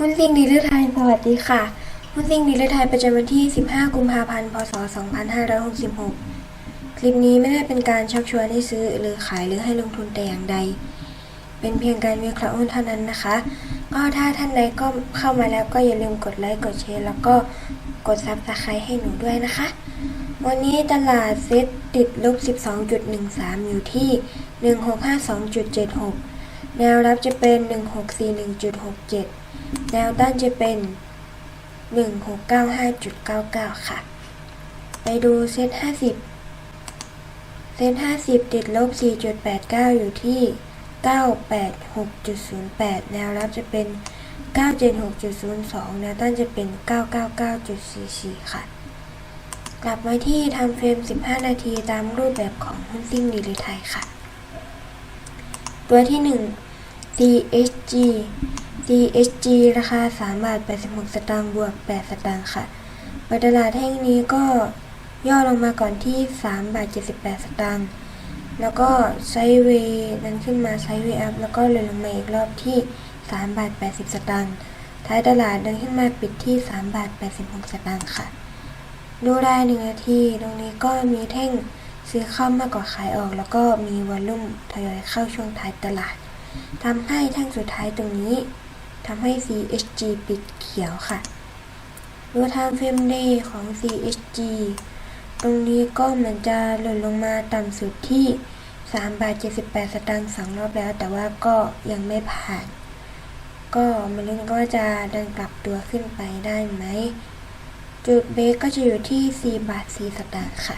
หุ้นซิ่งดีเลือไทย สวัสดีค่ะ หุ้นซิ่งดีเลือไทยประจำวันที่ 15 กุมภาพันธ์ พศ 2566 คลิปนี้ไม่ได้เป็นการชักชวนให้ซื้อหรือขายหรือให้ลงทุนแต่อย่างใด เป็นเพียงการวิเคราะห์หุ้นเท่านั้นนะคะ ก็ถ้าท่านใดก็เข้ามาแล้วก็อย่าลืมกดไลค์ กดแชร์ แล้วก็กดซับสไครต์ให้หนูด้วยนะคะ วันนี้ตลาดเซ็ตติดลบ 12.13 อยู่ที่ 1652.76 แนวรับจะเป็น 1641.67 แนวต้านจะเป็น 1695.99 ค่ะ ไปดูเซ็ต50 เซ็ต50 ติดลบ 4.89 อยู่ที่ 986.08 แนวรับจะเป็น 976.02 แนวต้านจะเป็น 999.44 ค่ะ กลับมาที่ทำเฟรม 15 นาทีตามรูปแบบของหุ้นซิ่งดีลิไทยค่ะ ตัวที่ 1 CHG CHG ราคา3บาท86 สตางค์บวก 8 สตางค์ค่ะเปิดตลาดแห่งนี้ก็ย่อลงมาก่อนที่3บาท78 สตางค์แล้วก็ไซเวย์นั้นขึ้นมาไซเวย์อัพแล้วก็เลยลงมาอีกรอบที่3บาท80 สตางค์ท้ายตลาดเดินขึ้นมาปิดที่3บาท86 สตางค์ค่ะ ดูได้หนึ่งนาทีตรงนี้ก็มีแท่งซื้อเข้ามากกว่าขายออก แล้วก็มีวอลลุ่มทยอยเข้าช่วงท้ายตลาด ทำให้แท่งสุดท้ายตรงนี้ทำให้ CHG ปิดเขียวค่ะดูทางเฟรมเดย์ของ CHG ตรงนี้ก็มือนจะหล่นลงมาต่ำสุดที่3บาท78 สตางค์สองรอบแล้ว แต่ว่าก็ยังไม่ผ่าน ก็มาลุ้นก็จะดันกลับตัวขึ้นไปได้ไหม จุดเบรกก็จะอยู่ที่ 4 บาท 4 สตางค์ค่ะ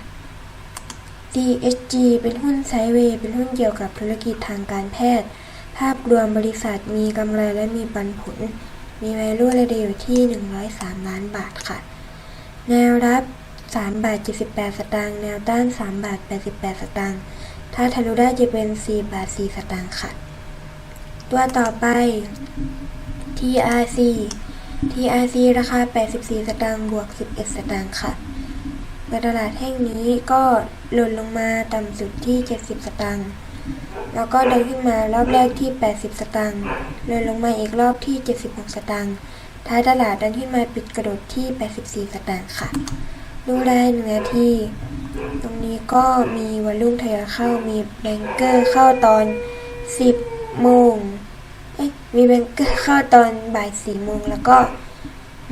CHG เป็นหุ้นไซเวย์เป็นหุ้นเกี่ยวกับธุรกิจทางการแพทย์ ภาพรวมบริษัทมีกำไรและมีปันผล มี value ระเดอยู่ที่ 103 ล้านบาทค่ะ แนวรับ3บาท78 สตางค์ แนวต้าน3บาท88 สตางค์ ถ้าทะลุได้จะเป็น4บาท4สตางค์ค่ะ ตัวต่อไป TRC TRC ราคา 84 สตางค์ บวก 11 สตางค์ค่ะในตลาดแห่งนี้ก็หล่นลงมาต่ำสุดที่ 70 สตางค์ แล้วก็เดินขึ้นมารอบแรกที่ 80 สตางค์หล่นลงมาอีกรอบที่ 76 สตางค์ท้ายตลาดเดินขึ้นมาปิดกระโดดที่ 84 สตางค์ค่ะ ดูได้หนึ่งนาที ตรงนี้ก็มีวอลลุ่มทยอยเข้า มีแบงเกอร์เข้าตอน 10 โมง เอ๊ะ มีแบงเกอร์เข้าตอนบ่าย4โมง แล้วก็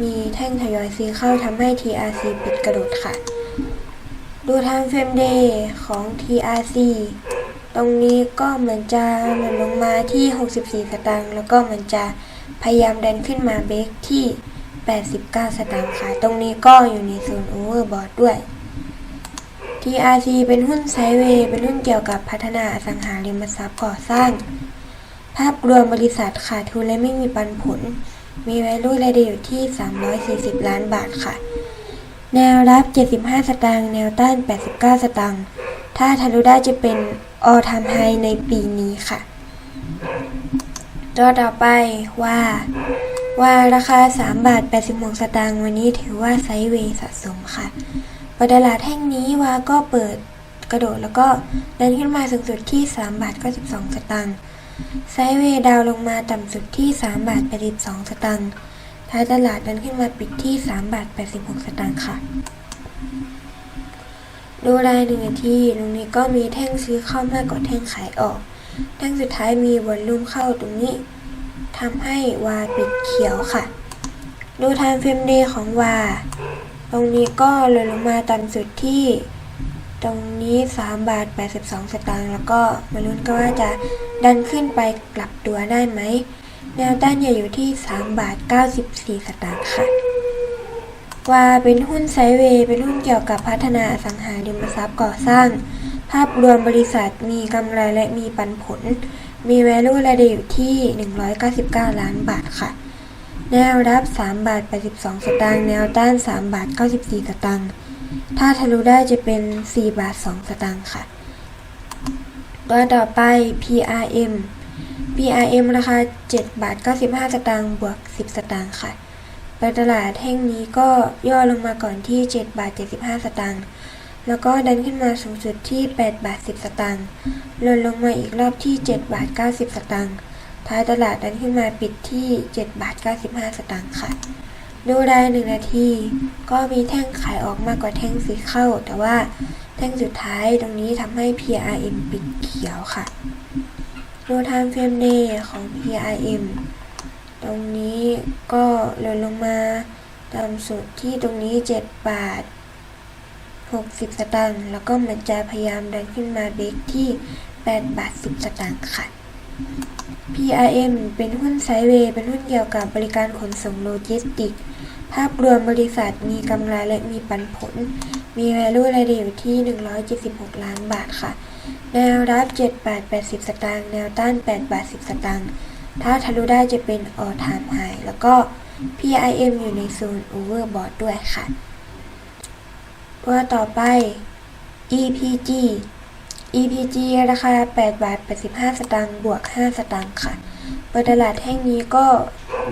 มีแท่งทยอยซื้อเข้าทำให้ TRC ปิดกระโดดค่ะ ดูทางเฟรมเดย์ของ TRC รงนี้ก็เหมือนจะหล่นลงมาที่ 64 สตางค์แล้วก็เหมือนจะพยายามดันขึ้นมาเบรกที่ 89 สตางค์ค่ะ ตรงนี้ก็อยู่ในโซนโอเวอร์บอทด้วย TRC เป็นหุ้นไซเวย์เป็นหุ้นเกี่ยวกับพัฒนาอสังหาริมทรัพย์ก่อสร้าง ภาพรวมบริษัทขาดทุนและไม่มีปันผล มี value รายได้อยู่ที่ 340 ล้านบาทค่ะ แนวรับ 75 สตางค์แนวต้าน 89 สตางค์ถ้าทะลุได้จะเป็น all time high ในปีนี้ค่ะตัวต่อไปว่า ว่าราคา 3 บาท 86 สตางค์วันนี้ถือว่าไซด์เวย์สะสมค่ะปตลาดแห่งนี้ว่าก็เปิดกระโดดแล้วก็เดินขึ้นมาสูงสุดที่ 3 บาท 92 สตางค์ไซด์เวย์ดาวลงมาต่ำสุดที่ 3 บาท 82 สตางค์ท้ายตลาดเดินขึ้นมาปิดที่ 3 บาท 86 สตางค์ค่ะ ดูรายหนึ่งนาทีตรงนี้ก็มีแท่งซื้อเข้ามากกว่าแท่งขายออก แท่งสุดท้ายมีวอลลุ่มเข้าตรงนี้ทำให้วาปิดเขียวค่ะ ดูไทม์เฟรมเดย์ของวาตรงนี้ก็ล่นลงมาต่ำสุดที่ ตรงนี้ 3 บาท 82 สตางค์แล้วก็มาลุ้นก็ว่าจะดันขึ้นไปกลับตัวได้ไหม แนวต้านอยู่ที่ 3 บาท 94 สตางค์ค่ะ ว่าเป็นหุ้นไซเวย์เป็นหุ้นเกี่ยวกับพัฒนาสังหาริมทรัพย์ก่อสร้าง ภาพรวมบริษัทมีกำไรและมีปันผล มี value รายได้อยู่ที่ 199 ล้านบาทค่ะ แนวรับ 3 บาท 82 สตางค์แนวต้าน 3 บาท 94 สตางค์ถ้าทะลุได้จะเป็น 4 บาท 2 สตางค์ค่ะ ตัวต่อไป PRM PRM ราคา 7 บาท 95 สตางค์บวก 10 สตางค์ค่ะ ไปตลาดแห่งนี้ก็ย่อลงมาก่อนที่7บาท75 สตางค์ แล้วก็ดันขึ้นมาสูงสุดที่8บาท10 สตางค์หล่นลงมาอีกรอบที่7บาท90 สตางค์ ท้ายตลาดดันขึ้นมาปิดที่7บาท95 สตางค์ค่ะ ดูรายหนึ่งนาที ก็มีแท่งขายออกมากกว่าแท่งซื้อเข้า แต่ว่าแท่งสุดท้ายตรงนี้ทำให้ PRM ปิดเขียวค่ะ ดู time frame day ของ PRM รงนี้ก็ลดลงมาต่ำสุดที่ตรงนี้ 7 บาท 60 สตางค์แล้วก็มันจะพยายามดันขึ้นมาเบรกที่ 8 บาท 10 สตางค์ค่ะ PRM เป็นหุ้นไซเวย์เป็นหุ้นเกี่ยวกับบริการขนส่งโลจิสติก ภาพรวมบริษัทมีกำไรและมีปันผล มี value รายเดียวที่ 176 ล้านบาทค่ะ แนวรับ 7 บาท 80 สตางค์ แนวต้าน 8 บาท 10 สตางค์ ถ้าทะลุได้จะเป็น all time high แล้วก็ PIM อยู่ในโซน overbought ด้วยค่ะ ตัวต่อไป EPG EPG ราคา 8 บาท 85 สตางค์ บวก 5 สตางค์ค่ะ เปิดตลาดแห่งนี้ก็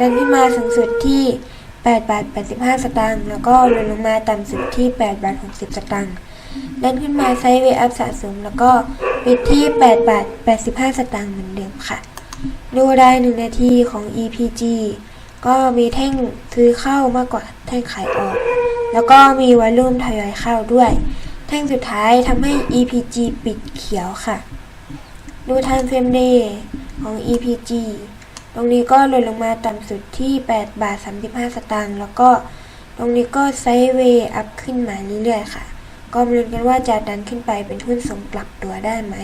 ดันขึ้นมาสูงสุดที่ 8 บาท 85 สตางค์ แล้วก็ลดลงมาต่ำสุดที่ 8 บาท 60 สตางค์ ดันขึ้นมาไซด์เวย์อัพสะสม แล้วก็ปิดที่ 8 บาท 85 สตางค์เหมือนเดิมค่ะ ดูราย1นาทีของ EPG ก็มีแท่งซื้อเข้ามากกว่าแท่งขายออก แล้วก็มีวอลลุ่มทยอยเข้าด้วย แท่งสุดท้ายทำให้ EPG ปิดเขียวค่ะ ดู time frame day ของ EPG ตรงนี้ก็ลดลงมาต่ำสุดที่ 8 บาท 35 สตางค์ แล้วก็ตรงนี้ก็ไซด์เวย์อัพขึ้นมาเรื่อยๆค่ะ ก็มาลุ้นกันว่าจะดันขึ้นไปเป็นหุ้นส่งกลับตัวได้ไหม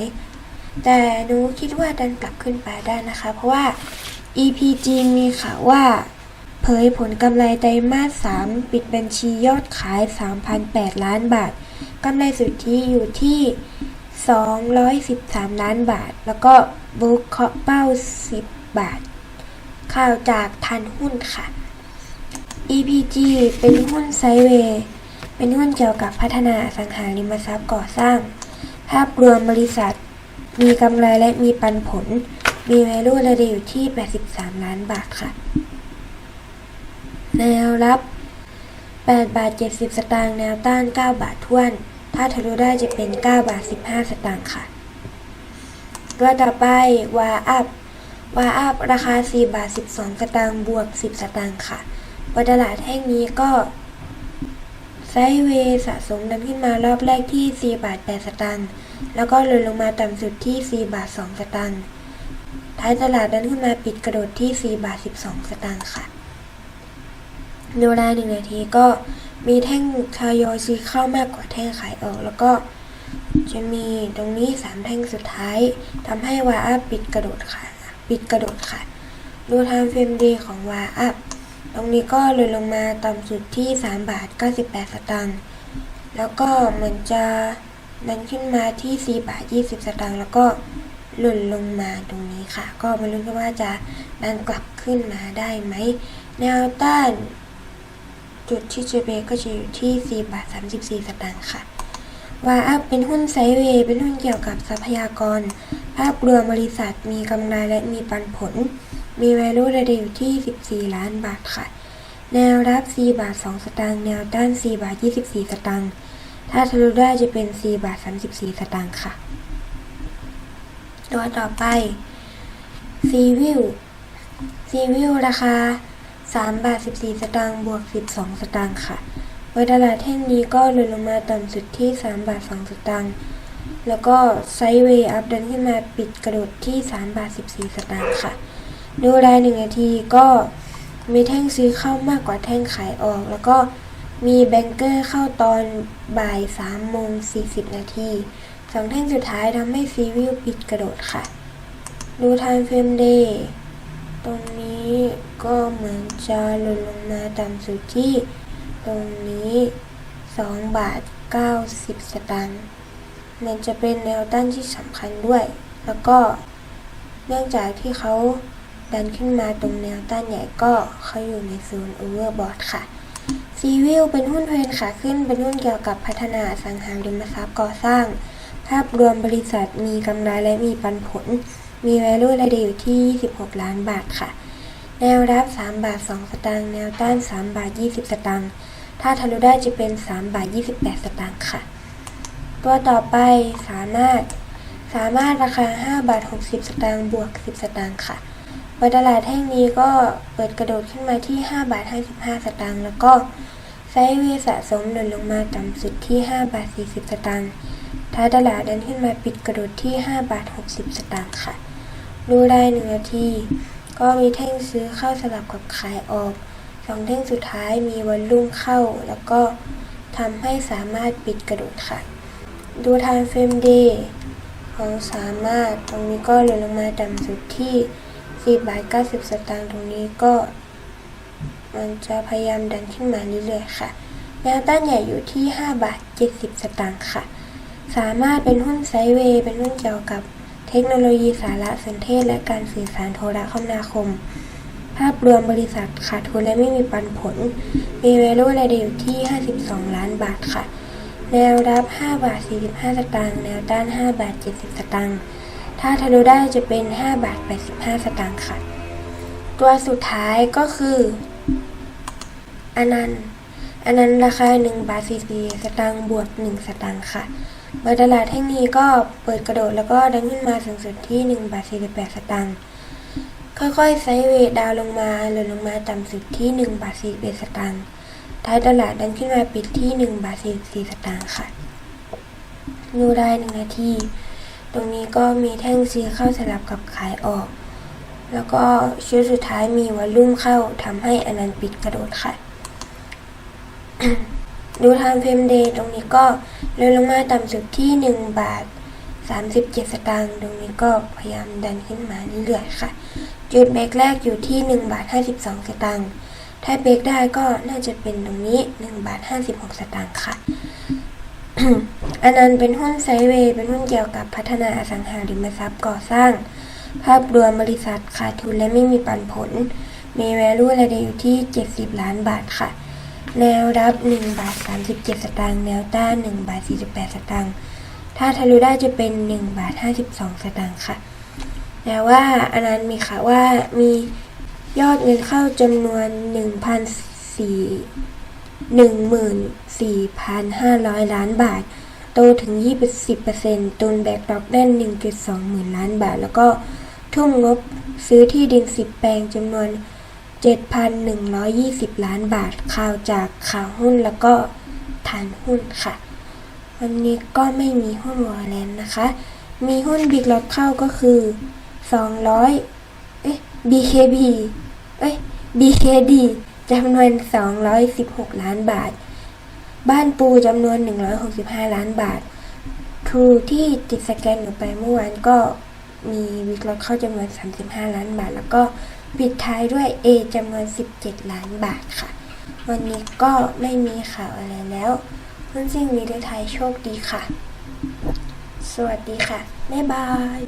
แต่หนูคิดว่าดันกลับขึ้นไปได้นะคะ เพราะว่า EPG มีข่าวว่า เผยผลกำไรไตรมาส 3 ปิดบัญชียอดขาย 3,008 ล้านบาท กำไรสุทธิอยู่ที่ 213 ล้านบาท แล้วก็บุ๊กเคาะเป้า 10 บาท ข่าวจากทันหุ้นค่ะ EPG เป็นหุ้นไซเวย์เป็นหุ้นเกี่ยวกับพัฒนาสังหาริมทรัพย์ก่อสร้าง ภาพรวมบริษัท มีกำไรและมีปันผล มี value ระดับอยู่ที่ 83 ล้านบาทค่ะ แนวรับ 8 บาท 70 สตางค์ แนวต้าน 9 บาทท้วน ถ้าทะลุได้จะเป็น 9 บาท 15 สตางค์ค่ะ ตัวต่อไปวาอัพวาอัพราคา 4 บาท 12 สตางค์ บวก 10 สตางค์ค่ะบนตลาดแห่งนี้ก็ไซด์เวย์สะสมดันขึ้นมารอบแรกที่ 4 บาท 8 สตางค์ แล้วก็เลดลงมาต่ำสุดที่ 4 บาท 2 สตางค์ท้ายตลาดดันขึ้นมาปิดกระโดดที่ 4 บาท 12 สตางค์ค่ะดูรายหนึ่งนาทีก็มีแท่งทยอยซื้อเข้ามากกว่าแท่งขายออก แล้วก็จะมีตรงนี้ 3 แท่งสุดท้ายทำให้วาอัพปิดกระโดดค่ะ ปิดกระโดดค่ะ ดูไทม์เฟรมดีของวาอัพตรงนี้ก็เลดลงมาต่ำสุดที่ 3 บาท 98 สตางค์แล้วก็เหมือนจะ ดันขึ้นมาที่ 4 บาท 20 สตางค์แล้วก็หล่นลงมาตรงนี้ค่ะ ก็มาลุ้นกันว่าจะดันกลับขึ้นมาได้ไหม แนวต้านจุดที่จะเบรกก็จะอยู่ที่ 4 บาท 34 สตางค์ค่ะวาอัพเป็นหุ้นไซเวย์เป็นหุ้นเกี่ยวกับทรัพยากร ภาพรวมบริษัทมีกำไรและมีปันผล มี value ระดับอยู่ที่ 14 ล้านบาทค่ะ แนวรับ 4 บาท 2 สตางค์ แนวต้าน 4 บาท 24 สตางค์ ถ้าทะลุได้จะเป็น 4 บาท 34 สตางค์ค่ะ ตัวต่อไปซีวิวซีวิวราคา 3 บาท 14 สตางค์บวก 12 สตางค์ค่ะโดยตลาดแท่งนี้ก็ลดลงมาต่ำสุดที่ 3 บาท 2 สตางค์แล้วก็ไซด์เวย์อัพดันขึ้นมาปิดกระโดดที่ 3 บาท 14 สตางค์ค่ะ ดูรายหนึ่งนาทีก็มีแท่งซื้อเข้ามากกว่าแท่งขายออก แล้วก็ มีแบงเกอร์เข้าตอนบ่าย3โมง40 นาทีสองแท่งสุดท้ายทำให้ซีวิวปิดกระโดดค่ะ ดู time frame day ตรงนี้ก็เหมือนจะหล่นลงมาต่ำสุดที่ ตรงนี้ 2 บาท 90 สตางค์มันจะเป็นแนวต้านที่สำคัญด้วย แล้วก็เนื่องจากที่เขาดันขึ้นมาตรงแนวต้านใหญ่ก็เขาอยู่ในโซนโอเวอร์บอทค่ะ ซีวิลเป็นหุ้นเทรนขาขึ้น เป็นหุ้นเกี่ยวกับพัฒนาสังหาริมทรัพย์ก่อสร้าง ภาพรวมบริษัทมีกำไรและมีปันผล มี value รายเดียวอยู่ที่ 26 ล้านบาทค่ะ แนวรับ 3 บาท 2 สตางค์ แนวต้าน 3 บาท 20 สตางค์ ถ้าทะลุได้จะเป็น 3 บาท 28 สตางค์ค่ะ ตัวต่อไปสามารถ สามารถราคา 5 บาท 60 สตางค์ บวก 10 สตางค์ค่ะ ดตลาดแท่งนี้ก็เปิดกระโดดขึ้นมาที่ 5 บาท 55 สตางค์แล้วก็ไซด์เวสะสมหล่นลงมาต่ำสุดที่ 5 บาท 40 สตางค์ท้ายตลาดดันขึ้นมาปิดกระโดดที่ 5 บาท 60 สตางค์ค่ะ ดูรายหนึ่งนาที ก็มีแท่งซื้อเข้าสลับกับขายออกสองแท่งสุดท้ายมีวอลลุ่มเข้า แล้วก็ทำให้สามารถปิดกระโดดค่ะ ดูทางเฟรมเดย์ของสามารถตรงนี้ก็หล่นลงมาต่ำสุดที่ 4บาท90 สตางค์ตรงนี้ก็มันจะพยายามดันขึ้นมาเรื่อยๆค่ะ แนวต้านใหญ่อยู่ที่ 5 บาท 70 สตางค์ค่ะ สามารถเป็นหุ้นไซเวย์ เป็นหุ้นเกี่ยวกับเทคโนโลยีสารสนเทศและการสื่อสารโทรคมนาคม ภาพรวมบริษัทขาดทุนและไม่มีปันผล มี value รายได้อยู่ที่ 52 ล้านบาทค่ะ แนวรับ 5 บาท 45 สตางค์ แนวต้าน 5 บาท 70 สตางค์ ถ้าทะลุได้จะเป็น 5 บาท 85 สตางค์ค่ะ ตัวสุดท้ายก็คืออนันต์อนันต์ราคา 1 บาท 44 สตางค์บวก 1 สตางค์ค่ะเปิดตลาดแท่งนี้ก็เปิดกระโดดแล้วก็ดันขึ้นมาสูงสุดที่ 1 บาท 48 สตางค์ค่อยๆไซด์เวดาวลงมาหล่นลงมาต่ำสุดที่ 1 บาท 41 สตางค์ท้ายตลาดดันขึ้นมาปิดที่ 1 บาท 44 สตางค์ค่ะดูได้หนึ่งนาที ตรงนี้ก็มีแท่งซื้อเข้าสลับกับขายออก แล้วก็ชุดสุดท้ายมีวอลลุ่มเข้าทำให้อนันต์ปิดกระโดดค่ะ ดูทางเพมเดย์ตรงนี้ก็เลื่อนลงมาต่ำสุดที่ 1 บาท 37 สตางค์ตรงนี้ก็พยายามดันขึ้นมาเรื่อยๆค่ะ จุดเบรกแรกอยู่ที่ 1 บาท 52 สตางค์ถ้าเบรกได้ก็น่าจะเป็นตรงนี้ 1 บาท 56 สตางค์ค่ะ อันนั้นเป็นหุ้นไซเวย์เป็นหุ้นเกี่ยวกับพัฒนาอสังหาริมทรัพย์ก่อสร้าง ภาพรวมบริษัทขาดทุนและไม่มีปันผล มี value รายได้อยู่ที่ 70 ล้านบาทค่ะ แนวรับ 1 บาท 37 สตางค์ แนวต้าน 1 บาท 48 สตางค์ ถ้าทะลุได้จะเป็น 1 บาท 52 สตางค์ค่ะแต่ว่าอันนั้นมีค่ะว่ามียอดเงินเข้าจำนวน 14,500 ล้านบาท โตถึง 20%ตุนแบกดอกแน่น1.2 หมื่นล้านบาท แล้วก็ทุ่มงบซื้อที่ดิน 10 แปลงจำนวน 7,120 ล้านบาท ข่าวจากข่าวหุ้นแล้วก็ฐานหุ้นค่ะ วันนี้ก็ไม่มีหุ้นวอลเลนนะคะ มีหุ้นบิ๊กล็อตเข้าก็คือ 200 เอ๊ะ BKB เอ้ย BKD จำนวน 216 ล้านบาท บ้านปูจำนวน 165 ล้านบาททูที่ติดสแกนหนูไปเมื่อวานก็มีวิกล็อตเข้าจำนวน 35 ล้านบาท แล้วก็ปิดท้ายด้วย A จำนวน 17 ล้านบาทค่ะ วันนี้ก็ไม่มีข่าวอะไรแล้วหุ้นซิ่งวีดีไทยโชคดีค่ะ สวัสดีค่ะ บ๊ายบาย